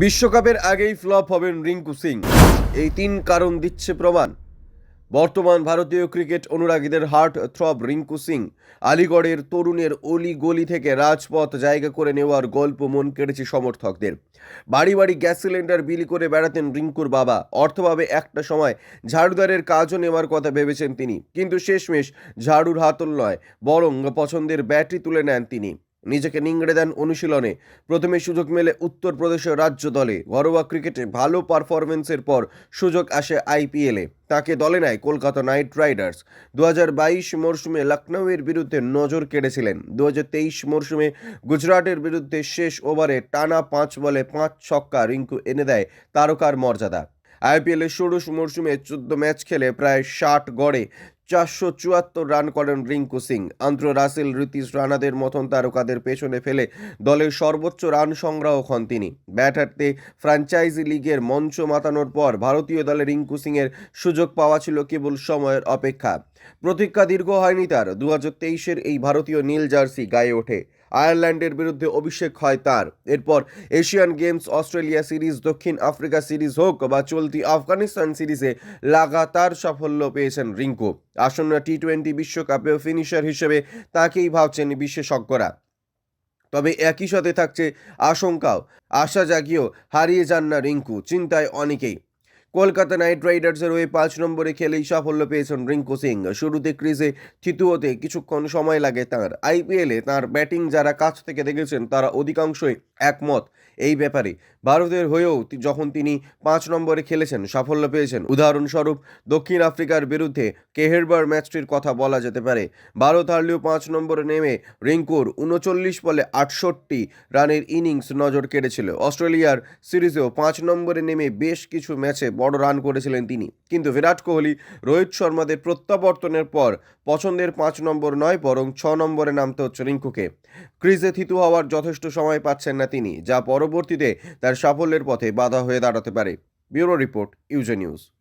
বিশ্বকাপের আগেই ফ্লপ হবেন রিঙ্কু সিং। এই তিন কারণ দিচ্ছে প্রমাণ। বর্তমান ভারতীয় ক্রিকেট অনুরাগীদের হার্ট থ্রব রিঙ্কু সিং। আলিগড়ের তরুণের অলি গলি থেকে রাজপথ জায়গা করে নেওয়ার গল্প মন কেড়েছে সমর্থকদের। বাড়ি বাড়ি গ্যাস সিলিন্ডার বিলি করে বেড়াতেন রিঙ্কুর বাবা। অর্থভাবে একটা সময় ঝাড়ুদারের কাজও নেওয়ার কথা ভেবেছেন তিনি। কিন্তু শেষমেশ ঝাড়ুর হাতল নয়, বরং পছন্দের ব্যাটই তুলে নেন তিনি। নিজেকে নিংড়ে দেন অনুশীলনে। প্রথমে সুযোগ মেলে উত্তরপ্রদেশের রাজ্য দলে। ঘরোয়া ক্রিকেটে ভালো পারফরমেন্সের পর সুযোগ আসে আইপিএলে। তাকে দলে নেয় কলকাতা নাইট রাইডার্স। দু বাইশ মরশুমে লখনৌয়ের বিরুদ্ধে নজর কেড়েছিলেন। দু তেইশ মরশুমে গুজরাটের বিরুদ্ধে শেষ ওভারে টানা পাঁচ বলে পাঁচ ছক্কা রিঙ্কু এনে দেয় তারকার মর্যাদা। আইপিএলের ষোড়শ মরশুমে চোদ্দ ম্যাচ খেলে প্রায় ষাট গড়ে চারশো চুয়াত্তর রান করেন রিঙ্কু সিং। আন্দ্র রাসেল, রীতিশ রানাদের মতন তারকাদের পেছনে ফেলে দলের সর্বোচ্চ রান সংগ্রাহক হন তিনি। ব্যাট হাঁটতে ফ্র্যাঞ্চাইজি লিগের মঞ্চ মাতানোর পর ভারতীয় দলে রিঙ্কু সিংয়ের সুযোগ পাওয়া ছিল কেবল সময়ের অপেক্ষা। প্রতীক্ষা দীর্ঘ হয়নি তার। দু হাজার তেইশের এই ভারতীয় নীল জার্সি গায়ে ওঠে। আয়ারল্যান্ডের বিরুদ্ধে অভিষেক হয় তার। এরপর এশিয়ান গেমস অস্ট্রেলিয়া সিরিজ, দক্ষিণ আফ্রিকা সিরিজ হোক বা চলতি আফগানিস্তান সিরিজে লাগাতার সাফল্য পেয়েছেন রিঙ্কু। আসন্ন টি টোয়েন্টি বিশ্বকাপেও ফিনিশার হিসেবে তাকেই ভাবছেন বিশেষজ্ঞরা। তবে একই সাথে থাকছে আশঙ্কাও। আশা জাগিয়েও হারিয়ে যান না রিঙ্কু, চিন্তায় অনেকেই। কলকাতা নাইট রাইডার্সের হয়ে পাঁচ নম্বরে খেলেই সাফল্য পেয়েছেন রিঙ্কু সিং। শুরুতে ক্রিজে থিতু হতে কিছুক্ষণ সময় লাগে তাঁর। আইপিএলে তাঁর ব্যাটিং যারা কাছ থেকে দেখেছেন, তারা অধিকাংশই একমত এই ব্যাপারে। ভারতের হয়েও যখন তিনি পাঁচ নম্বরে খেলেছেন, সাফল্য পেয়েছেন। উদাহরণস্বরূপ, দক্ষিণ আফ্রিকার বিরুদ্ধে কেহেরবার ম্যাচটির কথা বলা যেতে পারে। ভারত হারলেও পাঁচ নম্বরে নেমে রিঙ্কুর উনচল্লিশ বলে আটষট্টি রানের ইনিংস নজর কেড়েছিল। অস্ট্রেলিয়ার সিরিজেও পাঁচ নম্বরে নেমে বেশ কিছু ম্যাচে বড় রান করেছিলেন তিনি। কিন্তু বিরাট কোহলি রোহিত শর্মাদের প্রত্যাবর্তনের পর পছন্দের পাঁচ নম্বর নয়, বরং ছ নম্বরে নামতে হচ্ছে রিঙ্কুকে। ক্রিজে থিতু হওয়ার যথেষ্ট সময় পাচ্ছেন না তিনি, যা পরবর্তীতে তার সাফল্যের পথে বাধা হয়ে দাঁড়াতে পারে। ব্যুরো রিপোর্ট, ইউজে নিউজ।